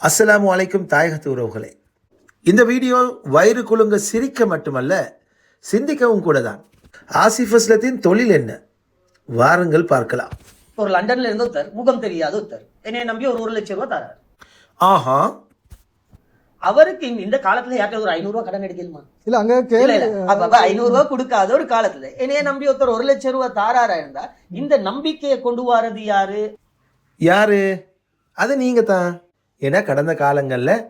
அஸ்ஸலாமு அலைக்கும் தாயகத்து உறவுகளே இந்த வீடியோ வயிறு குலுங்க சிரிக்க மட்டுமல்ல சிந்திக்கவும் கூட தான் ஆசிஃப் அஸ்லத்தின் தொழில் என்ன? வாருங்கள் பார்க்கலாம். ஒரு லண்டன்ல இருந்து ஒருத்தர் முகம் தெரியாத ஒருத்தர் என்னை நம்பி ஒரு ஒரு லட்சம் ரூபாய் தராரு. ஆஹா. அவருக்கு இந்த- காலத்துல யார்கிட்ட ஒரு ஐநூறு ரூபாய் கடன் எடுக்கலுமா இல்ல அங்க அப்ப ஐநூறு ரூபாய் கொடுக்காத ஒரு காலத்துல என்னைய நம்பி ஒருத்தர் ஒரு லட்சம் ரூபாய் தாராரா இருந்தா இந்த நம்பிக்கையை கொண்டு வரது யாரு? யாரு? அது நீங்க தான் ஏன்னா கடந்த காலங்கள்ல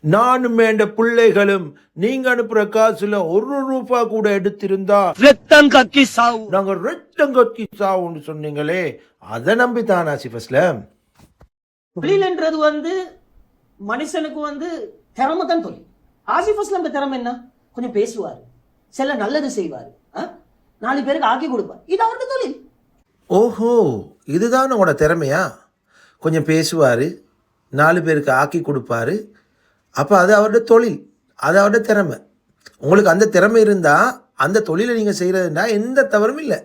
நானும் என்ற பிள்ளைகளும் நீங்க அனுப்புற காசுல ஒரு ரூபா கூட எடுத்திருந்தா ரத்தம் கக்கி சாவு. நாங்க ரெட்டம் கக்கி சாவுன்னு சொன்னீங்களே அதை நம்பி தான் ஆசிஃப் அஸ்லம். தொழில்ன்றது வந்து மனுஷனுக்கு வந்து திறமை தான் தொழில். ஆசிஃப் அஸ்லாம் திறமை என்ன? கொஞ்சம் பேசுவாரு. சில நல்லது செய்வாரு. ஆ? நாலு பேருக்கு ஆக்கி கொடுப்பார். இது அவருக்கு தொழில். ஓஹோ இதுதான் உங்களோட திறமையா? கொஞ்சம் பேசுவார். நாலு பேருக்கு ஆக்கி கொடுப்பாரு. அப்போ அது அவரோட தொழில். அது அவரோட திறமை. உங்களுக்கு அந்த திறமை இருந்தால் அந்த தொழிலை நீங்கள் செய்கிறதுனா எந்த தவறும் இல்லை.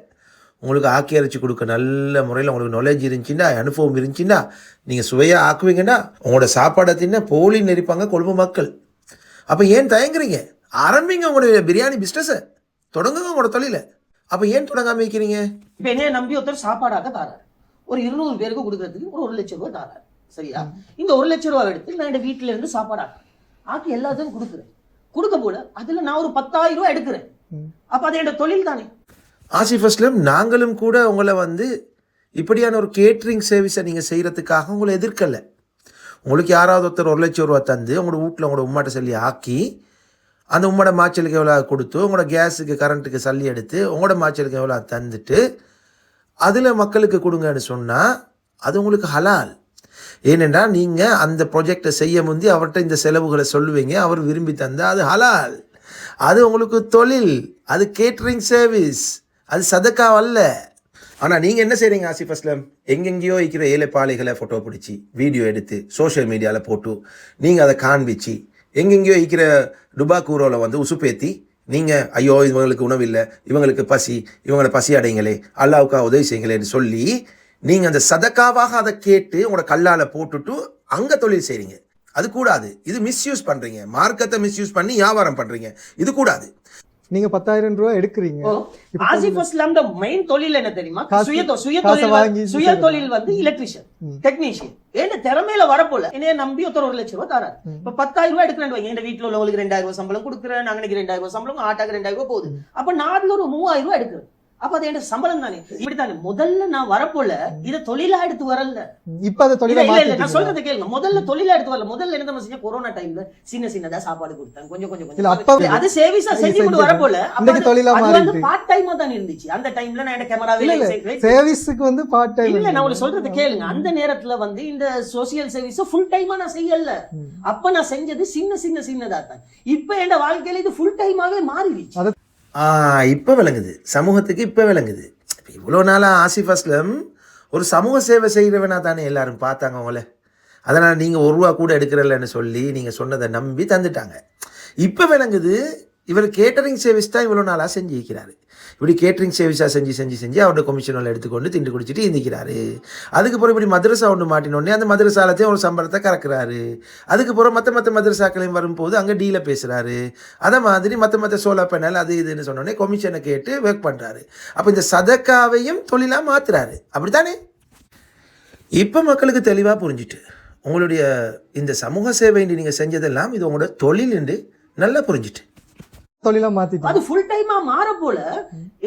உங்களுக்கு ஆக்கி அரைச்சி கொடுக்க நல்ல முறையில் உங்களுக்கு நாலேஜ் இருந்துச்சுன்னா அனுபவம் இருந்துச்சுன்னா நீங்கள் சுவையாக ஆக்குவீங்கன்னா உங்களோட சாப்பாடை தின்ன போலி நெரிப்பாங்க கொழும்பு மக்கள். அப்போ ஏன் தயங்குறீங்க? ஆரம்பிங்க உங்களுடைய பிரியாணி பிஸ்னஸை தொடங்குங்க உங்களோட தொழிலை. அப்போ ஏன் தொடங்காம வைக்கிறீங்க என்னை என்னைய நம்பி ஒருத்தர் சாப்பாடாக தாராரு. ஒரு இருநூறு பேருக்கு கொடுக்கறதுக்கு ஒரு ஒரு லட்சம் ரூபாய் தாராரு. சரியா? இந்த ஒரு லட்சம் ரூபாய் எடுத்து நான் என் வீட்டுல இருந்து சாப்பாடு ஆக்குறேன். ஆக்கி எல்லாத்தையும் கொடுக்குறேன். கொடுக்க போல அதுல நான் ஒரு பத்தாயிரம் ரூபாய் எடுக்கிறேன். அப்ப அது என்னோட தொழில் தானே. ஆசிஃப் அஸ்லம் நாங்களும் கூட உங்களை வந்து இப்படியான ஒரு கேட்ரிங் சர்வீஸை நீங்கள் செய்கிறதுக்காக உங்களை எதிர்க்கலை. உங்களுக்கு யாராவது ஒருத்தர் ஒரு லட்சம் ரூபா தந்து உங்களோட வீட்டில் உங்களோட உம்மாட்ட சொல்லி ஆக்கி அந்த உம்மோட மாச்சலுக்கு எவ்வளோ கொடுத்து உங்களோட கேஸுக்கு கரண்ட்டுக்கு சல்லி எடுத்து உங்களோட மாச்சலுக்கு எவ்வளோ தந்துட்டு அதில் மக்களுக்கு கொடுங்கன்னு சொன்னால் அது உங்களுக்கு ஹலால். ஏனென்றால் நீங்கள் அந்த ப்ரொஜெக்டை செய்ய முந்தி அவர்கிட்ட இந்த செலவுகளை சொல்லுவீங்க அவர் விரும்பி தந்தால் அது ஹலால். அது உங்களுக்கு தொழில் அது கேட்ரிங் சர்வீஸ் அது சதக்காவல்ல ஆனால் நீங்கள் என்ன செய்கிறீங்க ஆசிஃப் அஸ்லம்? எங்கெங்கேயோ இருக்கிற ஏழைப்பாளைகளை ஃபோட்டோ பிடிச்சி வீடியோ எடுத்து சோஷியல் மீடியாவில் போட்டு நீங்கள் அதை காண்பிச்சு எங்கெங்கேயோ இருக்கிற டுபாக்கூரோவில் வந்து உசுப்பேத்தி நீங்கள் ஐயோ இவங்களுக்கு உணவு இல்லை இவங்களுக்கு பசி இவங்களை பசி அடைங்களே அல்லாவுக்கா உதவி செய்யுங்களேன்னு சொல்லி நீங்கள் அந்த சதக்காவாக அதை கேட்டு உங்களோட கல்லால் போட்டுட்டு அங்கே தொழில் செய்கிறீங்க அது கூடாது. இது மிஸ்யூஸ் பண்ணுறீங்க மார்க்கத்தை மிஸ்யூஸ் பண்ணி வியாபாரம் பண்ணுறீங்க இது கூடாது. நீங்க பத்தாயிரம் ரூபாய் எடுக்கிறீங்க. ஆசிஃப் அஸ்லாம் மெயின் தொழில் என்ன தெரியுமா? சுய சுய தொழில் சுய. தொழில் வந்து எலக்ட்ரிஷியன் டெக்னீஷியன் என்ன திறமையில வரப்போல என்னைய நம்பி ஒருத்தர் ஒரு லட்சம் ரூபாய் தராரு. இப்ப பத்தாயிரம் ரூபாய் எடுக்கிறேன் வைங்க. எங்க வீட்டுல உள்ளவங்களுக்கு ரெண்டாயிரம் ரூபாய் சம்பளம் கொடுக்குறேன். அங்கனைக்கு ரெண்டாயிரம் ரூபாய் சம்பளம் ஆட்டாக்கு ரெண்டாயிரம் ரூபாய் போகுது. அப்ப நாடுல ஒரு மூவாயிரம் ரூபாய் எடுக்கிறேன். அப்ப அது என்ன சம்பளம் தானே? இப்படித்தானே? முதல்ல நான் வரப்போல இத தொழிலா எடுத்து வரல. இப்ப அதை தொழிலை இல்ல நான் சொல்றது கேளுங்க. முதல்ல தொழிலா எடுத்து வரல. முதல்ல என்ன தெரியுமா செஞ்ச கொரோனா டைம்ல சின்ன சின்னதா சாப்பாடு கொடுத்தாங்க கொஞ்சம் கொஞ்சம் கொஞ்சம். அது சேவிஸா செஞ்சு கொண்டு. வரப்போல. அது- வந்து. பார்ட் டைமா தான் இருந்துச்சு. அந்த டைம்ல நான் என்ன இல்ல இல்ல. கேமரா சர்வீஸுக்கு வந்து பார்ட் டைம் இல்ல நான் உங்களுக்கு சொல்றது கேளுங்க. அந்த நேரத்துல வந்து இந்த சோசியல் சர்வீஸ் ஃபுல் டைமா நான் செய்யல. அப்ப நான் செஞ்சது சின்ன சின்ன சின்னதா தான். இப்ப என் வாழ்க்கையில இது ஃபுல் டைமாவே மாறிடுச்சு. இப்போ விளங்குது. சமூகத்துக்கு இப்போ விளங்குது. இப்போ இவ்வளோ நாளாக ஆசிஃப் அஸ்லம் ஒரு சமூக சேவை செய்கிறவனா தானே எல்லாரும் பார்த்தாங்க உங்களை அதனால் நீங்கள் ஒரு ரூபா கூட எடுக்கிறல்லன்னு சொல்லி நீங்கள் சொன்னதை நம்பி தந்துட்டாங்க. இப்போ விளங்குது இவர் கேட்டரிங் சர்வீஸ் தான் இவ்வளோ நாளாக செஞ்சு வைக்கிறாரு இப்படி கேட்ரிங் சர்வீஸாக செஞ்சு செஞ்சு செஞ்சு அவரோட கொமிஷனில் எடுத்துக்கொண்டு திண்டு குடிச்சிட்டு இருந்திக்கிறாரு அதுக்கப்புறம் இப்படி மதரசா ஒன்று மாட்டினோடனே அந்த மதரசாலத்தையும் ஒரு சம்பளத்தை கறக்குறாரு. அதுக்கப்புறம் மற்ற மற்ற மதரசாக்களையும் வரும்போது அங்கே டீல பேசுகிறாரு அதை மாதிரி மற்ற மற்ற சோலார் பேனல் அது இதுன்னு சொன்னோடனே கொமிஷனை கேட்டு ஒர்க் பண்ணுறாரு அப்போ இந்த சதக்காவையும் தொழிலாக மாத்துறாரு. அப்படித்தானே? இப்போ மக்களுக்கு தெளிவாக புரிஞ்சிட்டு உங்களுடைய இந்த சமூக சேவை நீங்கள் செஞ்சதெல்லாம் இது உங்களோட தொழில் என்று நல்லா புரிஞ்சிட்டு. தொழிலா மாத்திட்டீங்க அது ஃபுல் டைமா மாற போல.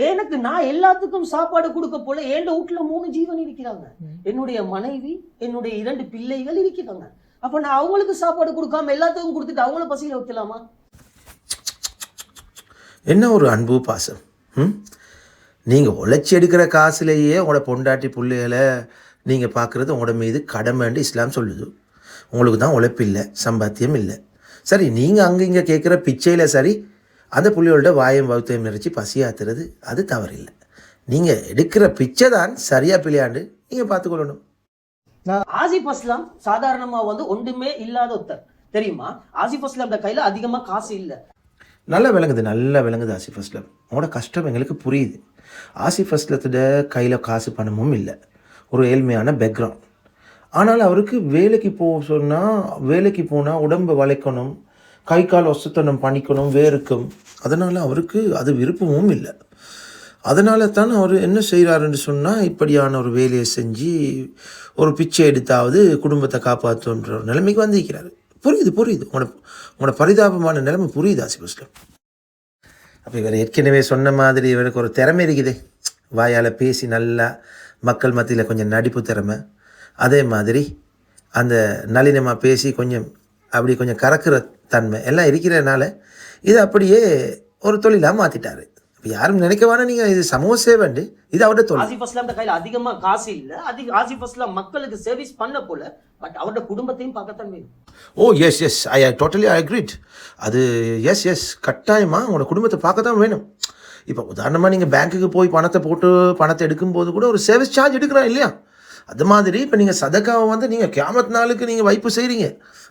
எனக்கு நான் எல்லாத்துக்கும் சாப்பாடு கொடுக்க போல என் வீட்டுல மூணு ஜீவன் இருக்கிறாங்க. என்னுடைய மனைவி என்னுடைய இரண்டு பிள்ளைகள் இருக்கிறாங்க. அப்ப நான் அவங்களுக்கு சாப்பாடு கொடுக்காம எல்லாத்துக்கும் கொடுத்துட்டு அவங்கள பசியில வைக்கலாமா? என்ன ஒரு அன்பு பாசம்? ம்? நீங்கள் உழைச்சி எடுக்கிற காசுலேயே உங்களோட பொண்டாட்டி பிள்ளைகளை நீங்கள் பார்க்குறது உங்களோட மீது கடமைன்னு இஸ்லாம் சொல்லுது. உங்களுக்கு தான் உழைப்பில்லை சம்பாத்தியம் இல்லை. சரி நீங்கள் அங்கே இங்கே கேட்குற பிச்சையில் சரி அந்த புள்ளியோட வாயம் வகுத்தையும் நிறைச்சி பசியாத்துறது அது தவறில்லை. நீங்கள் எடுக்கிற பிச்சை தான் சரியாக பிள்ளையாண்டு நீங்கள் பார்த்துக்கொள்ளணும். ஆசிப் அஸ்லாம் சாதாரணமா வந்து ஒன்றுமே இல்லாத ஒருத்தர். தெரியுமா? ஆசிப் அஸ்லாம் கையில அதிகமா காசு இல்ல. நல்லா விளங்குது நல்லா விளங்குது ஆசிஃப் அஸ்லம். உங்களோட கஷ்டம் எங்களுக்கு புரியுது. ஆசிஃப் அஸ்லத்தோட கையில் காசு பணமும் இல்லை. ஒரு ஏழ்மையான பேக்ரவுண்ட் ஆனால் அவருக்கு வேலைக்கு போக சொன்னால் வேலைக்கு போனால் உடம்பை வளைக்கணும் கை கால் ஒசுத்தனம் பண்ணிக்கணும் வேர்க்கும். அதனால் அவருக்கு அது விருப்பமும் இல்லை. அதனால தான் அவர் என்ன செய்கிறாருன்னு சொன்னால் இப்படியான ஒரு வேலையை செஞ்சு ஒரு பிச்சை எடுத்தாவது குடும்பத்தை காப்பாற்றுன்ற ஒரு நிலைமைக்கு வந்திருக்கிறாரு. புரியுது புரியுது. உங்களோட உங்களோட பரிதாபமான நிலைமை புரியுது ஆசிபஸ்லம் அப்போ இவர் ஏற்கனவே சொன்ன மாதிரி இவருக்கு ஒரு திறமை இருக்குதே. வாயால் பேசி நல்லா மக்கள் மத்தியில் கொஞ்சம் நடிப்பு திறமை. அதே மாதிரி அந்த நளினமாக பேசி கொஞ்சம் அப்படி கொஞ்சம் கறக்கிற தன்மை. எல்லாம் இருக்கிறதுனால இது அப்படியே ஒரு தொழிலாக மாற்றிட்டாரு இப்போ யாரும் நினைக்கவானா நீங்கள் இது சமூக சேவைண்டு. இது அவருடைய தொழில். ஆசிப் அஸ்லாம் கையில அதிகமா காசு இல்ல. அதிக ஆசிப் அஸ்லாம் மக்களுக்கு சர்வீஸ் பண்ண போல பட் அவரோட குடும்பத்தையும் பார்க்கத்தான் வேணும். ஓ yes yes I totally I agreed அது எஸ் எஸ் கட்டாயமாக உங்களோட குடும்பத்தை பார்க்க தான் வேணும். இப்போ உதாரணமாக நீங்கள் பேங்க்குக்கு போய் பணத்தை போட்டு பணத்தை எடுக்கும்போது கூட ஒரு சர்வீஸ் சார்ஜ் எடுக்கிறோம் இல்லையா? அது மாதிரி இப்போ நீங்கள் சதக்காவை வந்து நீங்கள் கேமத் நாளுக்கு நீங்கள் வைப்பு செய்கிறீங்க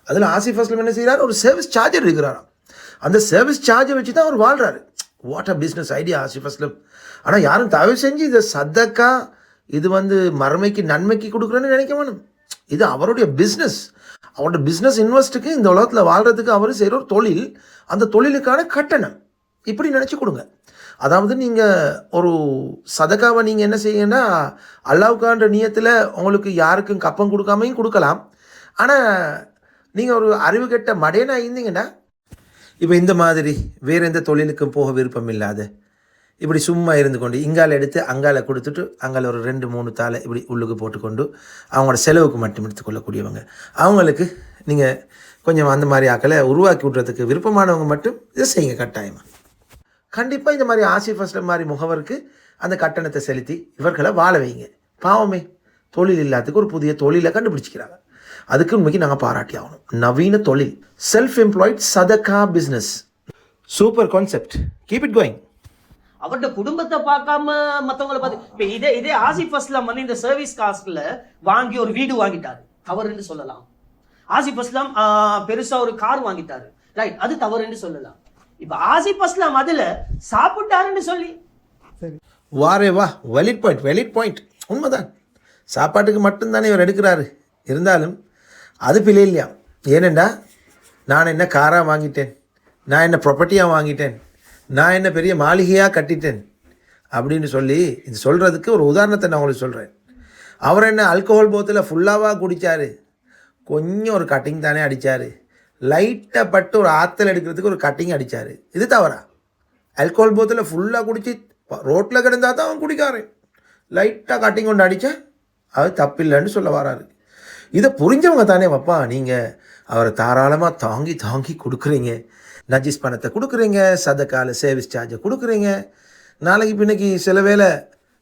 அதில் ஆசிஃப் அஸ்லம் என்ன செய்கிறார் ஒரு சர்வீஸ் சார்ஜர் இருக்கிறாராம். அந்த சர்வீஸ் சார்ஜை வச்சு தான் அவர் வாழ்கிறாரு what a business idea Asif Aslam. ஆனால் யாரும் தயவு செஞ்சு இதை சதக்கா இது வந்து மறுமைக்கு நன்மைக்கு கொடுக்குறேன்னு நினைக்க வேணும். இது அவருடைய பிஸ்னஸ் அவரோட பிஸ்னஸ் இன்வெஸ்ட்டுக்கு இந்த உலகத்தில் வாழ்கிறதுக்கு அவர் செய்கிற ஒரு தொழில் அந்த தொழிலுக்கான கட்டணம். இப்படி நினச்சி கொடுங்க. அதாவது நீங்கள் ஒரு சதக்காவை நீங்கள் என்ன செய்யுங்கன்னா அல்லாவுக்கான்ற நியத்தில் உங்களுக்கு யாருக்கும் கப்பம் கொடுக்காமையும் கொடுக்கலாம். ஆனால் நீங்கள் ஒரு அறிவு கெட்ட மடையனாக இருந்தீங்கன்னா இப்போ இந்த மாதிரி வேறு எந்த தொழிலுக்கும் போக விருப்பம் இல்லாத இப்படி சும்மா இருந்து கொண்டு இங்கால எடுத்து அங்கால கொடுத்துட்டு அங்கால ஒரு ரெண்டு மூணு தாளை இப்படி உள்ளுக்கு போட்டுக்கொண்டு அவங்களோட செலவுக்கு மட்டும் எடுத்துக்கொள்ளக்கூடியவங்க அவங்களுக்கு நீங்கள் கொஞ்சம் அந்த மாதிரி ஆக்களை உருவாக்கி விட்றதுக்கு விருப்பமானவங்க மட்டும் இதை செய்யுங்க கட்டாயமாக கண்டிப்பாக இந்த மாதிரி ஆசிஃப் அஸ்லம் மாதிரி முகவருக்கு அந்த கட்டணத்தை செலுத்தி இவர்களை வாழ வைங்க. பாவமே. தொழில் இல்லாததுக்கு ஒரு புதிய தொழிலை கண்டுபிடிச்சிக்கிறாங்க. அதுக்கு உண்மைக்கு நாங்கள் பாராட்டி ஆகணும். நவீன தொழில். செல்ஃப் எம்ப்ளாய்ட் சதகா business super concept keep it going அவரோட குடும்பத்தை பார்க்காம மத்தவங்கள பார்த்து இப்ப இதே இதே ஆசிப் அஸ்லாம் வந்து இந்த சர்வீஸ் காஸ்ட்ல வாங்கி ஒரு வீடு வாங்கிட்டாரு. தவறுன்னு சொல்லலாம். ஆசிப் அஸ்லாம் பெருசா ஒரு கார் வாங்கிட்டாரு. ரைட் அது தவறுன்னு சொல்லலாம். இப்ப ஆசிப் அஸ்லாம் அதுல சாப்பிட்டாருன்னு சொல்லி. சரி. வாரே வா வெலிட் பாயிண்ட் வெலிட் பாயிண்ட் உண்மைதான். சாப்பாட்டுக்கு மட்டும்தானே இவர் எடுக்கிறாரு. இருந்தாலும் அது பிழை இல்லையா? ஏனெண்டா நான் என்ன காராக வாங்கிட்டேன்? நான் என்ன ப்ராப்பர்ட்டியாக வாங்கிட்டேன்? நான் என்ன பெரிய மாளிகையாக கட்டிட்டேன்? அப்படின்னு சொல்லி இது சொல்கிறதுக்கு ஒரு உதாரணத்தை நான் உங்களுக்கு சொல்கிறேன் அவர் என்ன ஆல்கஹால் போத்தில் ஃபுல்லாவாக குடித்தார் கொஞ்சம் ஒரு கட்டிங் தானே அடித்தார் லைட்டாக பட்டு ஒரு ஆற்றல் எடுக்கிறதுக்கு ஒரு கட்டிங் அடித்தார் இது தவறா. ஆல்கோஹால் போத்தில் ஃபுல்லாக குடித்து ரோட்டில் கிடந்தா தான் அவன் குடிக்காரன் லைட்டாக கட்டிங் கொண்டு அடித்தேன் அது தப்பில்லைன்னு சொல்ல வராரு. இதை புரிஞ்சவங்க தானே வப்பா நீங்கள் அவரை தாராளமாக தாங்கி தாங்கி கொடுக்குறீங்க. நஜிஸ் பணத்தை கொடுக்குறீங்க சதக்கால சேவிஸ் சார்ஜை கொடுக்குறீங்க. நாளைக்கு பின்னைக்கு சில வேலை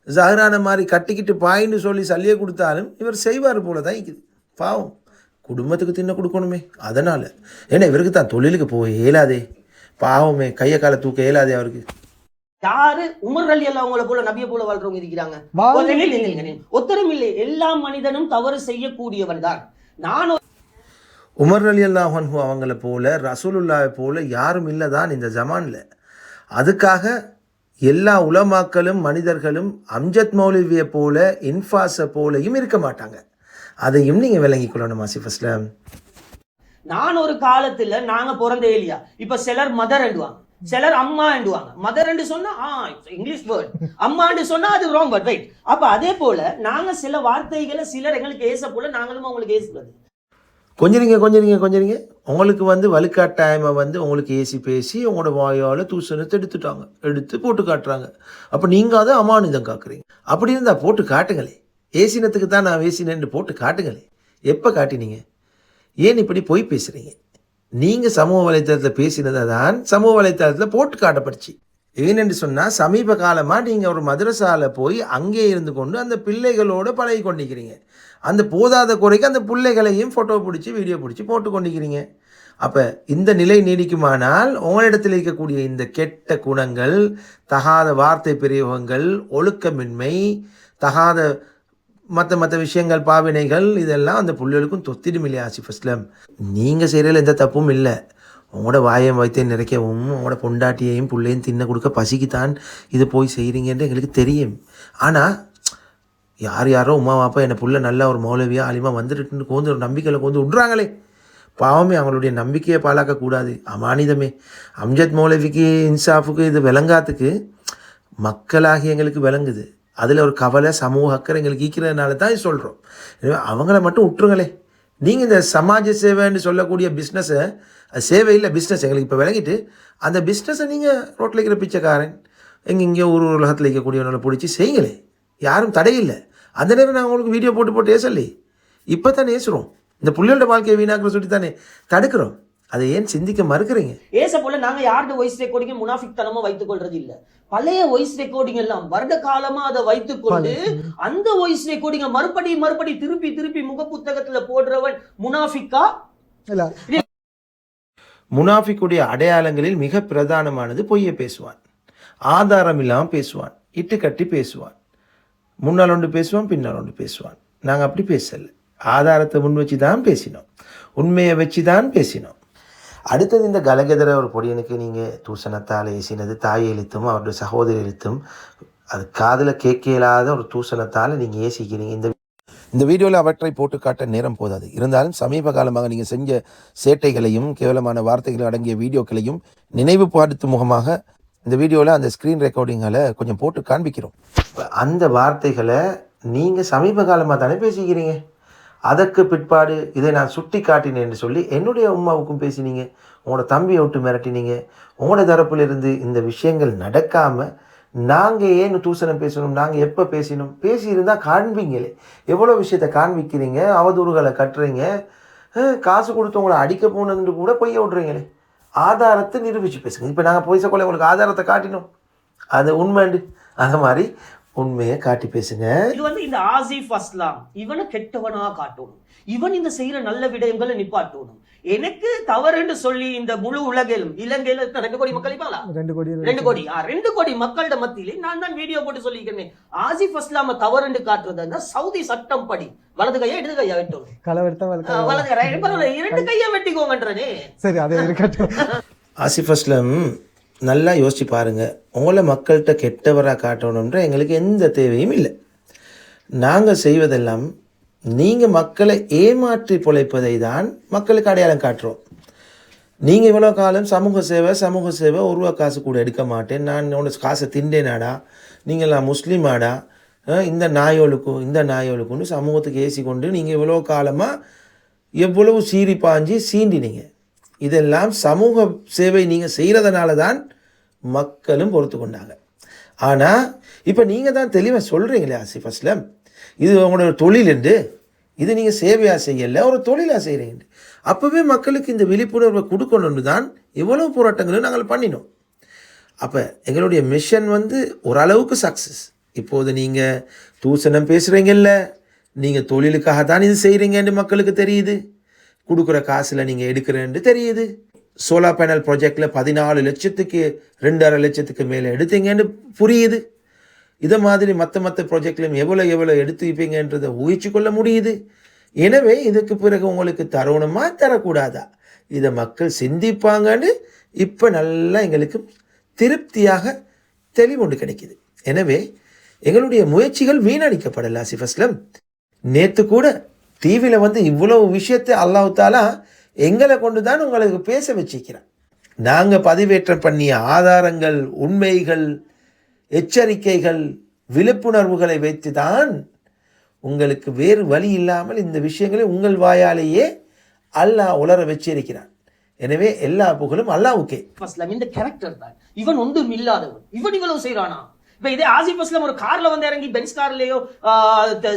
ஜஹரான மாதிரி கட்டிக்கிட்டு பாயின்னு சொல்லி சல்லியை கொடுத்தாலும் இவர் செய்வார் போல தான் இருக்குது. பாவம். குடும்பத்துக்கு தின்ன கொடுக்கணுமே. அதனால். ஏன்னா இவருக்கு தான் தொழிலுக்கு போக இயலாதே. பாவமே கையை காலை தூக்க இயலாதே அவருக்கு. யாரு? உமர் அலி அல்லா அவங்கள போல நபிய போல வாழ்றவங்க இருக்கிறாங்க. ஒத்தரும் இல்லை. எல்லா மனிதனும் தவறு செய்யக்கூடியவன் தான். நான் உமர் அலி அல்லாஹன்ஹு அவங்கள போல ரசூலுல்லாவை போல யாரும் இல்லை தான் இந்த ஜமானில். அதுக்காக எல்லா உலமாக்களும் மனிதர்களும் அம்ஜத் மௌலவியை போல இன்ஃபாஸை போலையும் இருக்க மாட்டாங்க. அதையும் நீங்கள் விளங்கிக் கொள்ளணும் ஆசிஃப் அஸ்லாம் நான் ஒரு காலத்துல நாங்க பிறந்த ஏலியா இப்ப சிலர் மதர் என்றுவாங்க சிலர் அம்மா என்றுவாங்க மதர் என்று சொன்னா ஆ இங்கிலீஷ் வேர்ட் அம்மான்னு சொன்னா அது ராங் வேர்ட் ரைட் அப்ப அதே போல நாங்க சில வார்த்தைகளை சிலர் எங்களுக்கு ஏச போல நாங்களும் அவங்களுக்கு ஏசுவது கொஞ்சிரிங்க கொஞ்சிரிங்க கொஞ்சிரிங்க. உங்களுக்கு வந்து வலுக்காட்டாயமை வந்து உங்களுக்கு ஏசி பேசி உங்களோட வாயால் தூசணத்தை எடுத்துட்டாங்க. எடுத்து போட்டு காட்டுறாங்க. அப்போ நீங்கள் அதை அமானுதம் காக்குறீங்க. அப்படி இருந்தால் போட்டு காட்டுங்களே. ஏசினத்துக்கு தான் நான் வேசினேன்னு போட்டு காட்டுங்களே. எப்போ காட்டினீங்க? ஏன் இப்படி போய் பேசுகிறீங்க நீங்கள் சமூக வலைத்தளத்தில் பேசினதை தான் சமூக வலைத்தளத்தில் போட்டு காட்டப்படுச்சு ஏனென்று சொன்னால் சமீப காலமாக நீங்கள் ஒரு மதரசாவில் போய் அங்கே இருந்து கொண்டு அந்த பிள்ளைகளோடு பழகி கொண்டிருக்கிறீங்க. அந்த போதாத குறைக்கு அந்த பிள்ளைகளையும் ஃபோட்டோ பிடிச்சி வீடியோ பிடிச்சி போட்டு கொண்டிருக்கிறீங்க. அப்போ இந்த நிலை நீடிக்குமானால் உங்களிடத்தில் இருக்கக்கூடிய இந்த கெட்ட குணங்கள் தகாத வார்த்தை பிரயோகங்கள் ஒழுக்கமின்மை தகாத மற்ற மற்ற விஷயங்கள் பாவினைகள் இதெல்லாம் அந்த புள்ளிகளுக்கும் தொத்திடும் இல்லையா ஆசிஃப் அஸ்லம் நீங்கள் செய்கிறதில் எந்த தப்பும் இல்லை. உங்களோட வாயை வைத்தே நிறைக்கவும் உங்களோட பொண்டாட்டியையும் பிள்ளையும் தின்ன கொடுக்க பசிக்குத்தான் இது போய் செய்கிறீங்கன்னு எங்களுக்கு தெரியும். ஆனால் யார் யாரோ உமா வாப்பா என்னை புள்ள நல்லா ஒரு மௌலவியாக அழிமா வந்துட்டுன்னு கோந்து ஒரு நம்பிக்கையில் கோந்து விட்றாங்களே. பாவமே அவங்களுடைய நம்பிக்கையை பாழாக்கக்கூடாது அமானிதமே. அம்ஜத் மௌலவிக்கு இன்சாஃபுக்கு இது விளங்காத்துக்கு மக்களாகி எங்களுக்கு விளங்குது. அதில் ஒரு கவலை சமூக அக்கறை எங்களுக்கு ஈக்கிறதுனால தான் சொல்கிறோம் எனவே அவங்கள மட்டும் விட்டுருங்களே நீங்கள் இந்த சமாஜ சேவைன்னு சொல்லக்கூடிய பிஸ்னஸை அது சேவை இல்லை பிஸ்னஸ் எங்களுக்கு இப்போ விளங்கிட்டு அந்த பிஸ்னஸை நீங்கள் ரோட்டில் இருக்கிற பிச்சைக்காரன் எங்கே இங்கே ஒரு உலகத்தில் இருக்கக்கூடியவங்களை பிடிச்சி செய்யுங்களே. யாரும் தடையில்லை அந்த நேரம் நான் உங்களுக்கு வீடியோ போட்டு போட்டு ஏசலே இப்போ தான் ஏசுகிறோம் இந்த புள்ளியோட வாழ்க்கையை வீணாக்கிற சொல்லி தானே தடுக்கிறோம். அதை ஏன் சிந்திக்க மறுக்கிறீங்க? ஏச போல நாங்க யாருடைய வாய்ஸ் ரெக்கார்டிங் முனாஃபிக் தனமா வைத்துக் கொள்றது இல்ல பழைய வாய்ஸ் ரெக்கார்டிங் எல்லாம் வருட காலமா அதை வைத்துக் கொண்டு அந்த வாய்ஸ் ரெக்கார்டிங்க மறுபடி மறுபடி திருப்பி திருப்பி முக புத்தகத்துல போடுறவன் முனாஃபிக்கா? இல்ல. முனாஃபிக்குடைய அடையாளங்களில் மிக பிரதானமானது பொய்யை பேசுவான். ஆதாரம் இல்லாமல் பேசுவான். இட்டு கட்டி பேசுவான். முன்னால் ஒன்று பேசுவான் பின்னால் ஒன்று பேசுவான். நாங்கள் அப்படி பேசல. ஆதாரத்தை முன் வச்சு தான் பேசினோம். உண்மையை வச்சு தான் பேசினோம். அடுத்தது இந்த கலகதர ஒரு பொடியனுக்கு நீங்கள் தூசணத்தால் ஏசினது தாய் எழுத்தும் அவருடைய சகோதரி எழுத்தும் அது காதில் கேட்க இயலாத ஒரு தூசணத்தால் நீங்கள் ஏசிக்கிறீங்க. இந்த இந்த வீடியோவில் அவற்றை போட்டு காட்ட நேரம் போதாது. இருந்தாலும் சமீப காலமாக நீங்கள் செஞ்ச சேட்டைகளையும் கேவலமான வார்த்தைகளும் அடங்கிய வீடியோக்களையும் நினைவு நினைவுபடுத்தும் முகமாக இந்த வீடியோவில் அந்த ஸ்க்ரீன் ரெக்கார்டிங்களை கொஞ்சம் போட்டு காண்பிக்கிறோம். அந்த வார்த்தைகளை நீங்கள் சமீப காலமாக தானே பேசிக்கிறீங்க? அதற்கு பிற்பாடு இதை நான் சுட்டி காட்டினேன் என்று சொல்லி என்னுடைய உமாவுக்கும் பேசினீங்க. உங்களோட தம்பியை விட்டு மிரட்டினீங்க. உங்களோட தரப்பிலிருந்து இந்த விஷயங்கள் நடக்காமல் நாங்கள் ஏன் தூசணம் பேசணும்? நாங்கள் எப்போ பேசினோம்? பேசியிருந்தால் காண்பீங்களே. எவ்வளோ விஷயத்த காண்பிக்கிறீங்க? அவதூறுகளை கட்டுறீங்க. காசு கொடுத்து உங்களை அடிக்க போனதுன்னு கூட பொய்ய விட்றீங்களே ஆதாரத்தை நிரூபித்து பேசுங்க. இப்போ நாங்கள் பொய் கொள்ள உங்களுக்கு ஆதாரத்தை காட்டினோம். அது உண்மைண்டு அந்த மாதிரி உண்மையை காட்டி பேசுங்க. இது வந்து இந்த ஆசிஃப் அஸ்லாம். இவனை கெட்டவனா காட்டணும். இவன் இந்த செய்யற நல்ல விடயங்களை நிப்பாட்டணும். எனக்கு தவறுன்னு சொல்லி இந்த முழு உலகிலும் இலங்கையில ரெண்டு கோடி மக்கள் இருப்பாங்களா? ரெண்டு கோடி ரெண்டு கோடி. ஆ, ரெண்டு கோடி மக்களோட மத்தியிலே நான் தான் வீடியோ போட்டு சொல்லிக்கிறேன் ஆசிஃப் அஸ்லாம தவறுன்னு காட்டுறது சவுதி சட்டம் படி. வலது கையா இடது கையா ஆ, வளர்க்க வலது இரண்டு கையா வெட்டிக்கோங்கன்றனே. சரி அது இருக்கட்டும் ஆசிஃப் அஸ்லம் நல்லா யோசிச்சு பாருங்கள் உங்களை மக்கள்கிட்ட கெட்டவராக காட்டணுன்ற எங்களுக்கு எந்த தேவையும் இல்லை. நாங்கள் செய்வதெல்லாம் நீங்கள் மக்களை ஏமாற்றி பிழைப்பதை தான் மக்களுக்கு அடையாளம் காட்டுறோம். நீங்கள் இவ்வளோ காலம் சமூக சேவை சமூக சேவை ஒரு ரூபா காசு கூட எடுக்க மாட்டேன். நான் உன்னோட காசை திண்டேனாடா? நீங்கள் நான் முஸ்லீமாடா இந்த நாயோளுக்கும் இந்த நாயோளுக்குன்னு சமூகத்துக்கு ஏசி கொண்டு நீங்கள் இவ்வளோ காலமாக எவ்வளவு சீறி பாஞ்சு சீண்டினீங்க. இதெல்லாம் சமூக சேவை நீங்கள் செய்கிறதுனால தான் மக்களும் பொறுத்து கொண்டாங்க ஆனால் இப்போ நீங்கள் தான் தெளிவாக சொல்கிறீங்களே ஆசிஃப் அஸ்லம். இது உங்களோட தொழில் என்று. இது நீங்கள் சேவையாக செய்யலை ஒரு தொழிலாக செய்கிறீங்க அப்போவே மக்களுக்கு இந்த விழிப்புணர்வை கொடுக்கணும்னு தான் இவ்வளவு போராட்டங்களும் நாங்கள் பண்ணினோம். அப்போ எங்களுடைய மிஷன் வந்து ஓரளவுக்கு சக்ஸஸ் இப்போது நீங்கள் தூசணம் பேசுகிறீங்கல்ல நீங்கள் தொழிலுக்காக தான் இது செய்கிறீங்கன்னு மக்களுக்கு தெரியுது. கொடுக்குற காசில் நீங்கள் எடுக்கிறேன்னு தெரியுது. சோலார் பேனல் ப்ராஜெக்டில் பதினாலு லட்சத்துக்கு ரெண்டரை லட்சத்துக்கு மேலே எடுத்தீங்கன்னு புரியுது. இதை மாதிரி மற்ற மற்ற ப்ராஜெக்ட்லையும் எவ்வளோ எவ்வளோ எடுத்து வைப்பீங்கன்றதை ஊகிச்சு கொள்ள முடியுது. எனவே இதுக்கு பிறகு உங்களுக்கு தரணுமா தரக்கூடாதா? இதை மக்கள் சிந்திப்பாங்கன்னு இப்போ நல்லா எங்களுக்கு திருப்தியாக தெளிவுண்டு கிடைக்குது. எனவே எங்களுடைய முயற்சிகள் வீணடிக்கப்படல ஆசிஃப் அஸ்லம் நேற்று கூட டிவியில் வந்து இவ்வளவு விஷயத்தை அல்லாஹ் எங்களை கொண்டு தான் உங்களுக்கு பேச வச்சிருக்கிறான். நாங்கள் பதிவேற்றம் பண்ணிய ஆதாரங்கள் உண்மைகள் எச்சரிக்கைகள் விழிப்புணர்வுகளை வைத்து தான் உங்களுக்கு வேறு வழி இல்லாமல் இந்த விஷயங்களை உங்கள் வாயாலேயே அல்லாஹ் உலர வச்சிருக்கிறான். எனவே எல்லா புகழும் அல்லாஹ் ஓகே இந்த கேரக்டர் தான். இவன் ஒன்றும் இல்லாதவன். இவன் இவ்வளவு செய்யறானா இப்ப இதே ஆசிப் அஸ்லாம் ஒரு கார்ல வந்து இறங்கி பென்ஸ் கார்லயோ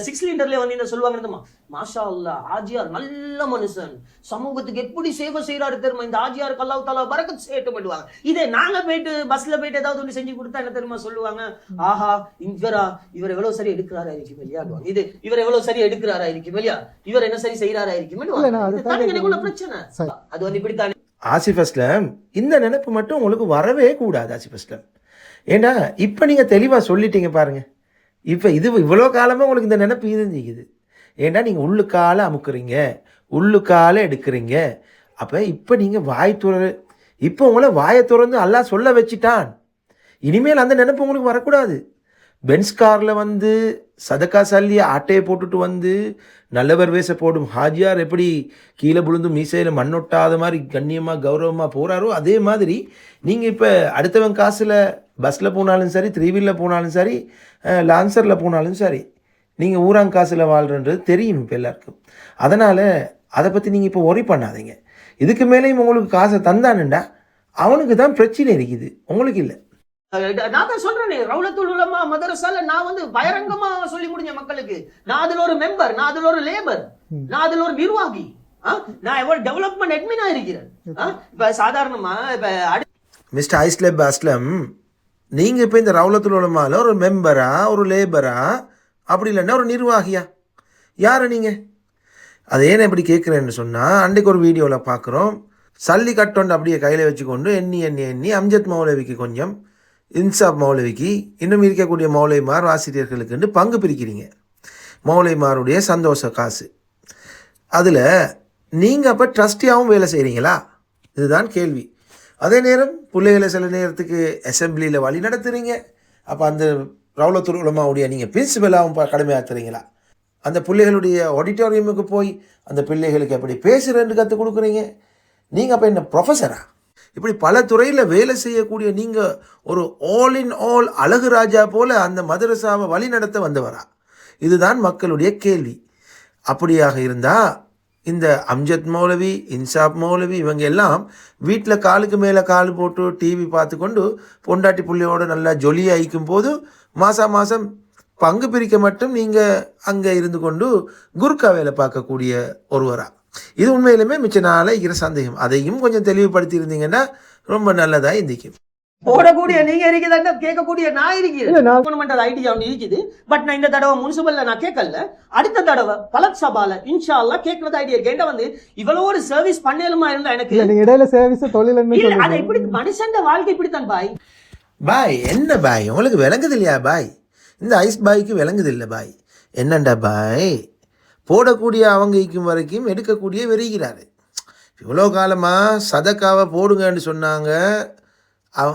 சிக்ஸ் சிலிண்டர்லயோ வந்து இந்த சொல்லுவாங்க மாஷா அல்லா ஆஜியார் நல்ல மனுஷன். சமூகத்துக்கு எப்படி சேவை செய்யறாரு தெரியுமா? இந்த ஆஜியாருக்கு அல்லாஹ் தாலா பரக்கத் செய்யட்டும் பண்ணுவாங்க. இதே நாங்க போயிட்டு பஸ்ல போயிட்டு ஏதாவது ஒன்று செஞ்சு கொடுத்தா என்ன தெரியுமா சொல்லுவாங்க? ஆஹா இவரா இவர் எவ்வளவு சரி எடுக்கிறாரா இருக்கும் இல்லையாடுவாங்க இது இவர் எவ்வளவு சரி எடுக்கிறாரா இருக்கும் இல்லையா? இவர் என்ன சரி செய்யறாரா இருக்கும் பிரச்சனை. அது வந்து இப்படித்தானே. ஆசிஃப் அஸ்லம் இந்த நினைப்பு மட்டும் உங்களுக்கு வரவே கூடாது ஆசிஃப் அஸ்லம். ஏன்னா இப்போ நீங்கள் தெளிவாக சொல்லிட்டீங்க பாருங்கள் இப்போ இது இவ்வளோ காலமாக உங்களுக்கு இந்த நினைப்பு செய்யுது ஏன்னா நீங்கள் உள்ளுக்கால அமுக்குறீங்க. உள்ளுக்கால எடுக்கிறீங்க. அப்போ இப்போ நீங்கள் வாய் துற இப்போ உங்களை வாயை திறந்து அல்லாஹ் சொல்ல வச்சிட்டான். இனிமேல் அந்த நினப்பு உங்களுக்கு வரக்கூடாது. பென்ஸ் காரில் வந்து சதக்கா சல்லி ஆட்டையை போட்டுட்டு வந்து நல்லவர் வேச போடும் ஹாஜியார் எப்படி கீழே விழுந்து மீசையில் மண்ணொட்டாத மாதிரி கண்ணியமாக கௌரவமாக போகிறாரோ அதே மாதிரி நீங்கள் இப்போ அடுத்தவன் காசில் பஸ்ஸில் போனாலும் சரி த்ரீ வீலில் போனாலும் சரி லான்சரில் போனாலும் சரி நீங்கள் ஊராங் காசில் வாழ்றன்றது தெரியும் இப்போ எல்லாருக்கும். அதனால் அதை பற்றி நீங்கள் இப்போ ஒரி பண்ணாதீங்க. இதுக்கு மேலேயும் உங்களுக்கு காசை தந்தானுண்டா அவனுக்கு தான் பிரச்சனை இருக்குது. உங்களுக்கு இல்லை. நான் தான் சொல்றேனே ரவுலத்துல் உலமா மதரசால நான் வந்து பகிரங்கமா சொல்லி முடிஞ்ச மக்களுக்கு. நான் அதுல ஒரு மெம்பர் நான் அதுல ஒரு லேபர் நான் அதுல ஒரு நிர்வாகி. ஆ? நான் எவ்வளவு டெவலப்மெண்ட் அட்மினா இருக்கிறேன். ஆ? இப்ப சாதாரணமா இப்ப மிஸ்டர் ஐஸ்லப் அஸ்லம் நீங்கள் இப்போ இந்த ரவுலத்துல் உலமால ஒரு மெம்பரா ஒரு லேபரா அப்படி இல்லைன்னா ஒரு நிர்வாகியா? யார் நீங்கள் அதை ஏன் இப்படி கேட்குறேன்னு சொன்னால் அன்றைக்கு ஒரு வீடியோவில் பார்க்குறோம். சல்லி கட்டொண்டு அப்படியே கையில் வச்சுக்கொண்டு எண்ணி எண்ணி எண்ணி அம்ஜத் மௌலவிக்கு கொஞ்சம் இன்சாப் மௌலவிக்கு இன்னும் இருக்கக்கூடிய மௌலைமார் ஆசிரியர்களுக்குன்னு பங்கு பிரிக்கிறீங்க. மௌலைமாருடைய சந்தோஷ காசு. அதில் நீங்கள் அப்போ ட்ரஸ்டியாகவும் வேலை செய்கிறீங்களா இதுதான் கேள்வி. அதே நேரம் பிள்ளைகளை சில நேரத்துக்கு அசெம்பிளியில் வழி நடத்துகிறீங்க அப்போ அந்த ரவுலத்துல் உலமாவுடைய நீங்கள் பிரின்சிபலாகவும் ப- அந்த பிள்ளைகளுடைய ஆடிட்டோரியமுக்கு போய் அந்த பிள்ளைகளுக்கு எப்படி பேசுகிறேன்னு கற்றுக் கொடுக்குறீங்க? நீங்கள் அப்போ என்ன ப்ரொஃபஸரா இப்படி பல துறையில் வேலை செய்யக்கூடிய நீங்கள் ஒரு ஆல் இன் ஆல் அழகு ராஜா போல் அந்த மதரசாவை வழி நடத்த வந்தவரா? இதுதான் மக்களுடைய கேள்வி. அப்படியாக இருந்தால் இந்த அம்ஜத் மௌலவி இன்சாப் மௌலவி இவங்க எல்லாம் வீட்டில் காலுக்கு மேலே கால் போட்டு டிவி பார்த்து கொண்டு பொண்டாட்டி புள்ளியோடு நல்லா ஜொலியாக ஆயிக்கும் போது மாதம் மாதம் பங்கு பிரிக்க மட்டும் நீங்கள் அங்கே இருந்து கொண்டு குர்கா வேலை பார்க்கக்கூடிய ஒருவராக இது உண்மையிலுமே மிச்ச நாள இருக்கிற சந்தேகம். அதையும் கொஞ்சம் தெளிவுபடுத்தி இருந்தீங்கன்னா ரொம்ப நல்லதாக இந்திக்கும் போடக்கூடிய நீங்க இருக்கிறதா கேட்கக்கூடிய நான் இல்ல, இருக்கிறேன் நான்- கவர்மெண்ட் ஐடியா ஒன்று இருக்குது. பட் நான் இந்த தடவை முனிசிபல்ல நான் கேட்கல. அடுத்த தடவை பலக் சபால இன்ஷா அல்லா கேட்கறது ஐடியா இருக்கு. வந்து இவ்வளவு ஒரு சர்வீஸ் பண்ணலுமா இருந்தா எனக்கு? இடையில சேவிஸ் தொழில்னு இல்ல அதை இப்படி மனுஷன் வாழ்க்கை இப்படித்தான் பாய்? பாய் என்ன பாய்? உங்களுக்கு விளங்குது இல்லையா பாய்? இந்த ஐஸ் பாய்க்கு விளங்குது இல்லை பாய்? என்னண்டா பாய்? போடக்கூடிய அவங்க இருக்கும் வரைக்கும் எடுக்கக்கூடிய வெறிகிறாரு. இவ்வளோ காலமாக சதக்காவை போடுங்கன்னு சொன்னாங்க. அவ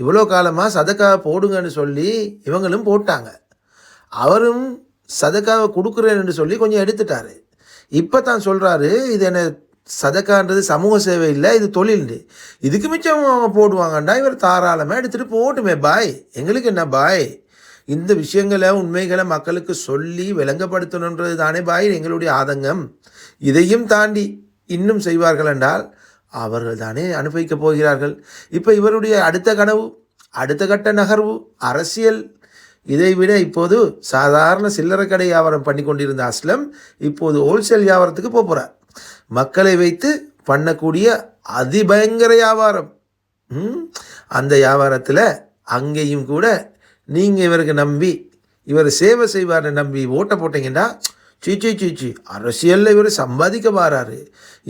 இவ்வளோ காலமாக சதக்கா போடுங்கன்னு சொல்லி இவங்களும் போட்டாங்க. அவரும் சதக்காவை கொடுக்குறேன்னு சொல்லி கொஞ்சம் எடுத்துட்டாரு. இப்போ தான் சொல்கிறாரு இது என்ன சதக்கான்றது சமூக சேவை இல்லை இது தொழில் இதுக்கு மிச்சம் அவங்க போடுவாங்கண்டா இவர் தாராளமாக எடுத்துகிட்டு போட்டுமே பாய் எங்களுக்கு என்ன பாய் இந்த விஷயங்களை உண்மைகளை மக்களுக்கு சொல்லி விளங்கப்படுத்தணுன்றது தானே பாய் எங்களுடைய ஆதங்கம். இதையும் தாண்டி இன்னும் செய்வார்கள் என்றால் அவர்கள் தானே அனுபவிக்கப் போகிறார்கள். இப்போ இவருடைய அடுத்த கனவு அடுத்த கட்ட நகர்வு அரசியல் இதை விட இப்போது சாதாரண சில்லறை கடை வியாபாரம் பண்ணி கொண்டிருந்த அஸ்லம் இப்போது ஹோல்சேல் வியாபாரத்துக்கு போக போகிறார் மக்களை வைத்து பண்ணக்கூடிய அதிபயங்கர வியாபாரம். ம்? அந்த வியாபாரத்தில் அங்கேயும் கூட நீங்கள் இவருக்கு நம்பி இவர் சேவை செய்வார்னு நம்பி ஓட்டை போட்டீங்கன்னா சீச்சி சீச்சி அரசியலில் இவர் சம்பாதிக்க வராரு.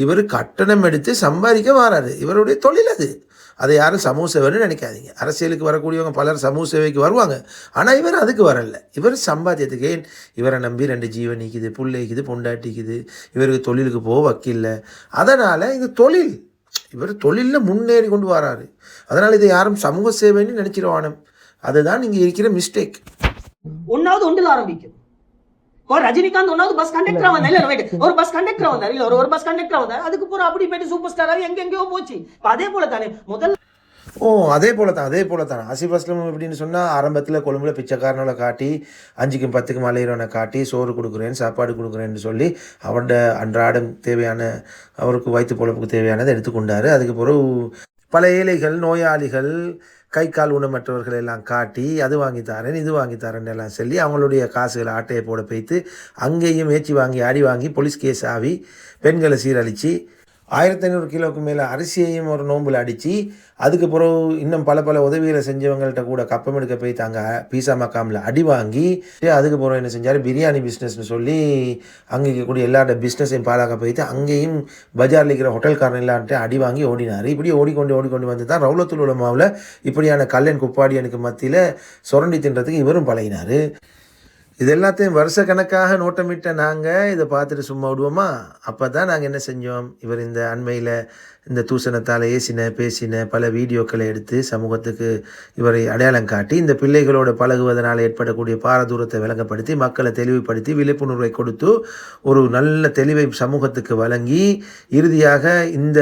இவர் கட்டணம் எடுத்து சம்பாதிக்க வராரு. இவருடைய தொழில் அது. அதை யாரும் சமூக சேவைன்னு நினைக்காதீங்க. அரசியலுக்கு வரக்கூடியவங்க பலர் சமூக சேவைக்கு வருவாங்க. ஆனால் இவர் அதுக்கு வரல. இவர் சம்பாத்தியத்துக்கு ஏன்? இவரை நம்பி ரெண்டு ஜீவன் நிற்குது புள்ளைக்குது பொண்டாட்டிக்குது. இவருக்கு தொழிலுக்கு போக வக்கில்ல. அதனால் இது தொழில். இவர் தொழிலில் முன்னேறி கொண்டு வராரு. அதனால் இதை யாரும் சமூக சேவைன்னு நினச்சிருவானம் அதுதான் இங்கே இருக்கிற மிஸ்டேக் ஒன்றாவது ஒன்றில் ஆரம்பிக்கும். இப்போ ரஜினிகாந்த் ஒன்னாவது பஸ் கண்டக்டரா வந்தா இல்ல ஒரு பஸ் கண்டக்டரா வந்தார். இல்ல ஒரு ஒரு பஸ் கண்டக்டரா வந்தார். அதுக்கு பூரா அப்படி போயிட்டு சூப்பர் ஸ்டாராக எங்க எங்கேயோ போச்சு. அதே போல தானே. முதல் ஓ அதே போல தான் அதே போல தான். ஆசிஃப் அஸ்லம் எப்படின்னு சொன்னால் ஆரம்பத்தில் கொழும்புல பிச்சைக்காரனோட காட்டி அஞ்சுக்கும் பத்துக்கும் அலையிறவனை காட்டி சோறு கொடுக்குறேன் சாப்பாடு கொடுக்குறேன்னு சொல்லி அவரோட அன்றாடம் தேவையான அவருக்கு வயிற்று பொழப்புக்கு தேவையானதை எடுத்துக்கொண்டாரு. அதுக்கு பிறகு பல ஏழைகள் நோயாளிகள் கை கால் ஊனமற்றவர்கள் எல்லாம் காட்டி அது வாங்கி தரேன் இது வாங்கி எல்லாம் சொல்லி அவங்களுடைய காசுகளை ஆட்டையை போட பேய்த்து அங்கேயும் ஏச்சி வாங்கி அடி வாங்கி போலீஸ் கேஸ் ஆகி பெண்களை சீரழித்து ஆயிரத்தி ஐநூறு கிலோவுக்கு மேலே அரிசியையும் ஒரு நோம்பில் அடித்து அதுக்கு பிறகு இன்னும் பல பல உதவிகளை செஞ்சவங்கள்ட்ட கூட கப்பம் எடுக்க போய் தாங்க பீசா மக்காமில் அடி வாங்கி அதுக்கு பிறகு என்ன செஞ்சார்? பிரியாணி பிஸ்னஸ்னு சொல்லி அங்கே இருக்கக்கூடிய எல்லாரோட பிஸ்னஸையும் பாலாக போயிட்டு அங்கேயும் பஜாரில் இருக்கிற ஹோட்டல்காரன் எல்லார்ட்ட அடி வாங்கி ஓடினார். இப்படி ஓடிக்கொண்டு ஓடிக்கொண்டு வந்து தான் ரவுலத்துல் உலமாவில் இப்படியான கல்லன் குப்பாடியனுக்கு மத்தியில் சுரண்டி தின்றதுக்கு இவரும் பழகினார். இது எல்லாத்தையும் வருஷக்கணக்காக நோட்டமிட்ட நாங்கள் இதை பார்த்துட்டு சும்மா விடுவோமா? அப்போ தான் நாங்கள் என்ன செஞ்சோம்? இவர் இந்த அண்மையில் இந்த தூசணத்தால் ஏசின பேசின பல வீடியோக்களை எடுத்து சமூகத்துக்கு இவரை அடையாளம் காட்டி இந்த பிள்ளைகளோட பழகுவதனால் ஏற்படக்கூடிய பாரதூரத்தை விளங்கப்படுத்தி மக்களை தெளிவுபடுத்தி விழிப்புணர்வை கொடுத்து ஒரு நல்ல தெளிவை சமூகத்துக்கு வழங்கி இறுதியாக இந்த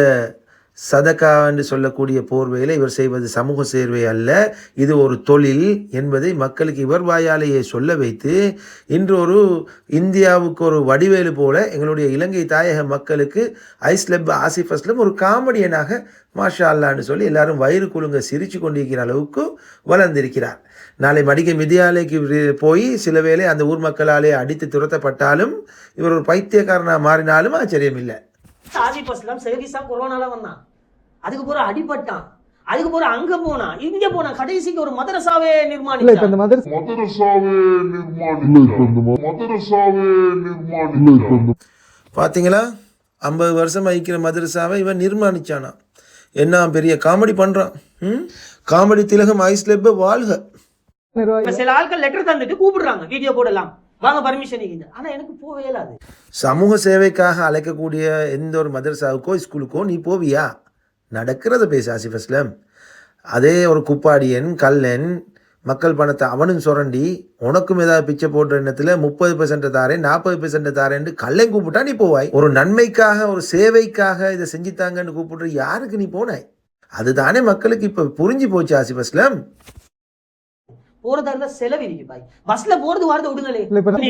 சதகா என்று சொல்லக்கூடிய போர்வையில் இவர் செய்வது சமூக சேர்வை அல்ல. இது ஒரு தொழில் என்பதை மக்களுக்கு இவர் வாயாலேயே சொல்ல வைத்து இன்று ஒரு இந்தியாவுக்கு ஒரு வடிவேலு போல எங்களுடைய இலங்கை தாயக மக்களுக்கு ஐஸ்லப் ஆசிஃப் அஸ்லம் ஒரு காமெடியனாக மாஷா அல்லான்னு சொல்லி எல்லாரும் வயிறு குழுங்க சிரித்து கொண்டிருக்கிற அளவுக்கு வளர்ந்திருக்கிறார். நாளை மடிகை மிதியாலைக்கு போய் சில வேளை அந்த ஊர் மக்களாலே அடித்து துரத்தப்பட்டாலும் இவர் ஒரு பைத்தியக்காரனாக மாறினாலும் ஆச்சரியம் இல்லை ஆசிப் அஸ்லாம் சர்வீஸா கொரோனால வந்தான். அதுக்கு போற அடிபட்டான். அதுக்கு போற அங்க போனான். இங்க போனான். கடைசிக்கு ஒரு மதரசாவே இப்ப இந்த நிர்மாணிச்சார் பார்த்தீங்களா ஐம்பது வருஷம் ஐக்கிற மதரசாவை இவன் நிர்மாணிச்சானா? என்ன பெரிய காமெடி பண்ணுறான் ம்? காமெடி திலகம் ஐஸ்லெப்ப வாழ்க. சில ஆட்கள் லெட்டர் தந்துட்டு கூப்பிடுறாங்க வீடியோ போடலாம். வாங்க பர்மிஷன் ஆனா எனக்கு போவே இயலாது சமூக சேவைக்காக அழைக்கக்கூடிய எந்த ஒரு மதரசாவுக்கோ ஸ்கூலுக்கோ நீ போவியா? நடக்கிறத பேசு ஆசிஃப் அஸ்லம். அதே ஒரு குப்பாடியன் கல்லன் மக்கள் பணத்தை அவனும் சுரண்டி உனக்கும் ஏதாவது பிச்சை போடுற எண்ணத்தில் முப்பது பெர்சென்ட் தாரேன் நாற்பது பெர்சென்ட் தாரேன்னு கல்லையும் கூப்பிட்டா நீ போவாய். ஒரு நன்மைக்காக ஒரு சேவைக்காக இதை செஞ்சுத்தாங்கன்னு கூப்பிடுற யாருக்கு நீ போனாய்? அதுதானே மக்களுக்கு இப்போ புரிஞ்சு போச்சு ஆசிஃப் அஸ்லம். போறதா இருந்தா செலவு இருக்கு பாய். பஸ்ல போறது வாரத விடுங்களே.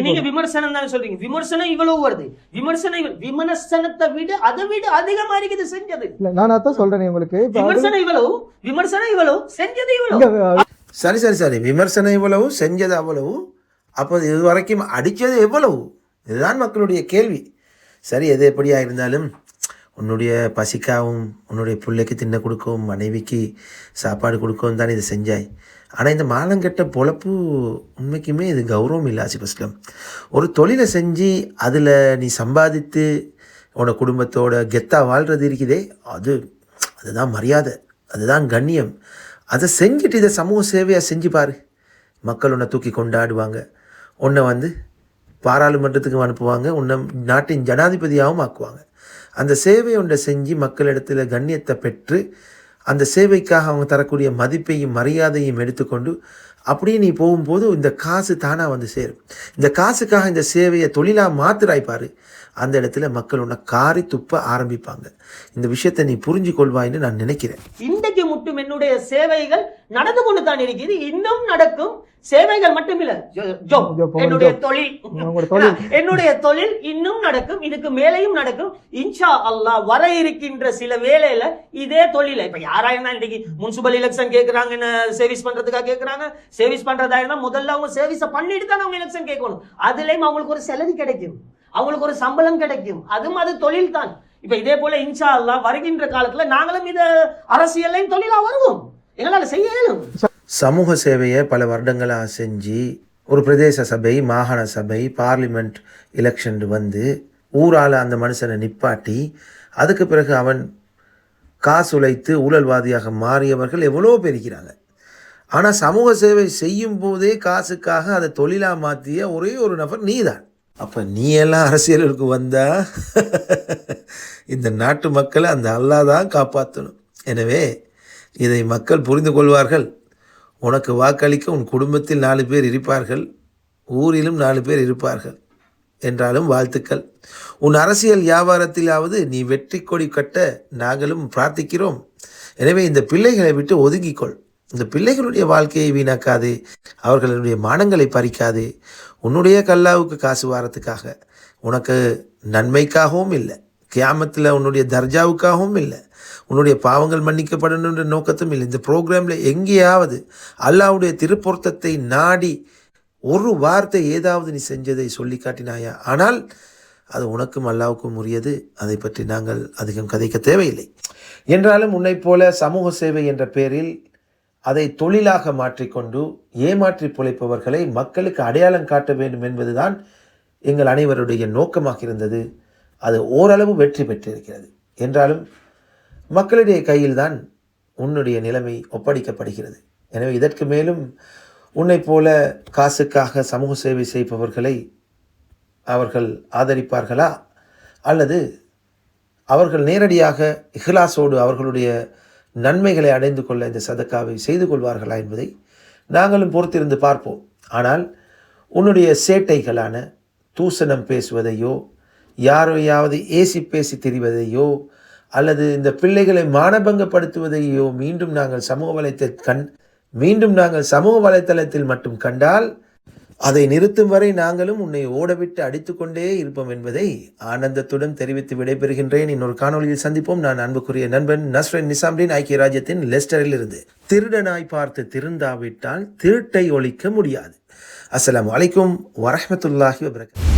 நீங்க விமர்சனம் தானே சொல்றீங்க. விமர்சனம் இவ்வளவு வருது. விமர்சனம் விமர்சனத்தை விட அதை விட அதிகமா இருக்குது செஞ்சது. இல்ல நான் அதான் சொல்றேன் உங்களுக்கு. விமர்சனம் இவ்வளவு விமர்சனம் இவ்வளவு செஞ்சது இவ்வளவு. சரி சரி சரி. விமர்சனம் இவ்வளவு செஞ்சது அவ்வளவு. அப்போ இது வரைக்கும் அடித்தது எவ்வளவு? இதுதான் மக்களுடைய கேள்வி. சரி எது எப்படியா இருந்தாலும் உன்னுடைய பசிக்காகவும் உன்னுடைய பிள்ளைக்கு தின்ன கொடுக்கவும் மனைவிக்கு சாப்பாடு கொடுக்கவும் தான் இதை செஞ்சாய். ஆனால் இந்த மானங்கெட்ட பொழப்பு உண்மைக்குமே இது கௌரவம் இல்லை ஆசிப் அஸ்லம் ஒரு தொழிலை செஞ்சு அதில் நீ சம்பாதித்து உன குடும்பத்தோட கெத்தாக வாழ்கிறது இருக்குதே அது அதுதான் மரியாதை அதுதான் கண்ணியம். அதை செஞ்சுட்டு இதை சமூக சேவையாக செஞ்சு பாரு. மக்கள் உன்னை தூக்கி கொண்டாடுவாங்க. உன்னை வந்து பாராளுமன்றத்துக்கு அனுப்புவாங்க. உன்னை நாட்டின் ஜனாதிபதியாகவும் ஆக்குவாங்க. அந்த சேவை ஒன்றை செஞ்சு மக்களிடத்தில் கண்ணியத்தை பெற்று அந்த சேவைக்காக அவங்க தரக்கூடிய மதிப்பையும் மரியாதையும் எடுத்துக்கொண்டு அப்படியே நீ போகும்போது இந்த காசு தானாக வந்து சேரும். இந்த காசுக்காக இந்த சேவையை தொழிலாக மாத்திராய்ப்பார் அந்த இடத்துல மக்கள் உன்னை காரி துப்ப ஆரம்பிப்பாங்க. இந்த விஷயத்தை நீ புரிஞ்சு கொள்வாயின்னு நான் நினைக்கிறேன். இந்த என்னுடைய சேவைகள் நடந்து கொண்டு தான் இருக்குது இன்னும் நடக்கும் சேவைகள் மட்டும் இல்ல. ஜோ- ஜோ, ஜோ, போங்க, என்னுடைய. தொழில். என்னுடைய தொழில் இன்னும் நடக்கும். இதுக்கு மேலேயும் நடக்கும். இன்ஷா அல்லாஹ் வர இருக்கின்ற சில வேலையில இதே தொழில இப்ப யாரா இருந்தா இன்னைக்கு முனிசிபல் எலெக்ஷன் கேக்குறாங்க என்ன சர்வீஸ் பண்றதுக்காக கேக்குறாங்க. சர்வீஸ் பண்றதா இருந்தா முதல்ல அவங்க சர்வீஸ பண்ணிட்டு தான் அவங்க எலெக்ஷன் கேட்கணும். அதுலயும் அவங்களுக்கு ஒரு செலவு கிடைக்கும். அவங்களுக்கு ஒரு சம்பளம் கிடைக்கும். அதுவும் அது தொழில் தான் இப்போ இதே போல இன்ஷா அல்லா வருகின்ற காலத்தில் நாங்களும் இது அரசியலையும் தொழிலாக வருவோம். எங்களால் செய்ய இயலும். சமூக சேவையை பல வருடங்களாக செஞ்சு ஒரு பிரதேச சபை மாகாண சபை பார்லிமெண்ட் எலெக்ஷன் வந்து ஊரால் அந்த மனுஷனை நிப்பாட்டி அதுக்கு பிறகு அவன் காசு உழைத்து ஊழல்வாதியாக மாறியவர்கள் எவ்வளோ பேர் இருக்கிறாங்க. ஆனால் சமூக சேவை செய்யும் போதே காசுக்காக அதை தொழிலாக மாற்றிய ஒரே ஒரு நபர் நீதான். அப்போ நீ எல்லாம் அரசியலுக்கு வந்தா இந்த நாட்டு மக்களை அந்த அல்லாஹ் தான் காப்பாற்றணும் எனவே இதை மக்கள் புரிந்து கொள்வார்கள். உனக்கு வாக்களிக்க உன் குடும்பத்தில் நாலு பேர் இருப்பார்கள். ஊரிலும் நாலு பேர் இருப்பார்கள். என்றாலும் வாழ்த்துக்கள். உன் அரசியல் வியாபாரத்திலாவது நீ வெற்றி கொடி கட்ட நாங்களும் பிரார்த்திக்கிறோம். எனவே இந்த பிள்ளைகளை விட்டு ஒதுங்கிக்கொள். இந்த பிள்ளைகளுடைய வாழ்க்கையை வீணாக்காது அவர்களுடைய மானங்களை பறிக்காது. உன்னுடைய கல்லாவுக்கு காசு வாரத்துக்காக உனக்கு நன்மைக்காகவும் இல்லை. கியாமத்தில் உன்னுடைய தர்ஜாவுக்காகவும் இல்லை. உன்னுடைய பாவங்கள் மன்னிக்கப்படணுன்ற நோக்கத்தும் இல்லை. இந்த ப்ரோக்ராமில் எங்கேயாவது அல்லாவுடைய திருப்பொருத்தத்தை நாடி ஒரு வார்த்தை ஏதாவது நீ செஞ்சதை சொல்லி காட்டினாயா? ஆனால் அது உனக்கும் அல்லாவுக்கும் உரியது. அதை பற்றி நாங்கள் அதிகம் கதைக்க தேவையில்லை. என்றாலும் உன்னைப் போல சமூக சேவை என்ற பெயரில் அதை தொழிலாக மாற்றிக்கொண்டு ஏமாற்றி பிழைப்பவர்களை மக்களுக்கு அடையாளம் காட்ட வேண்டும் என்பதுதான் எங்கள் அனைவருடைய நோக்கமாக இருந்தது. அது ஓரளவு வெற்றி பெற்றிருக்கிறது. என்றாலும் மக்களுடைய கையில்தான் உன்னுடைய நிலைமை ஒப்படைக்கப்படுகிறது. எனவே இதற்கு மேலும் உன்னைப் போல காசுக்காக சமூக சேவை செய்பவர்களை அவர்கள் ஆதரிப்பார்களா? அல்லது அவர்கள் நேரடியாக இஹ்லாஸோடு அவர்களுடைய நன்மைகளை அடைந்து கொள்ள இந்த சதக்காவை செய்து கொள்வார்களா என்பதை நாங்களும் பொறுத்திருந்து பார்ப்போம். ஆனால் உன்னுடைய சேட்டைகளான தூசணம் பேசுவதையோ யாரையாவது ஏசி பேசி திரிவதையோ அல்லது இந்த பிள்ளைகளை மானபங்கப்படுத்துவதையோ மீண்டும் நாங்கள் சமூக வலைத்த கண் மீண்டும் நாங்கள் சமூக வலைத்தளத்தில் மட்டும் கண்டால் அதை நிறுத்தும் வரை நாங்களும் உன்னை ஓடவிட்டு அடித்துக்கொண்டே இருப்போம் என்பதை ஆனந்தத்துடன் தெரிவித்து விடைபெறுகின்றேன். இன்னொரு காணொளியில் சந்திப்போம். நான் அன்புக்குரிய நண்பன் நஸ்ரன் நிசாம்டின் ஐக்கிய ராஜ்யத்தின் லெஸ்டரில் இருந்து. திருடனாய் பார்த்து திருந்தாவிட்டால் திருட்டை ஒழிக்க முடியாது. அஸ்லாம் அலைக்கும் வரஹ்மத்துல்லாஹி வபரகாத்.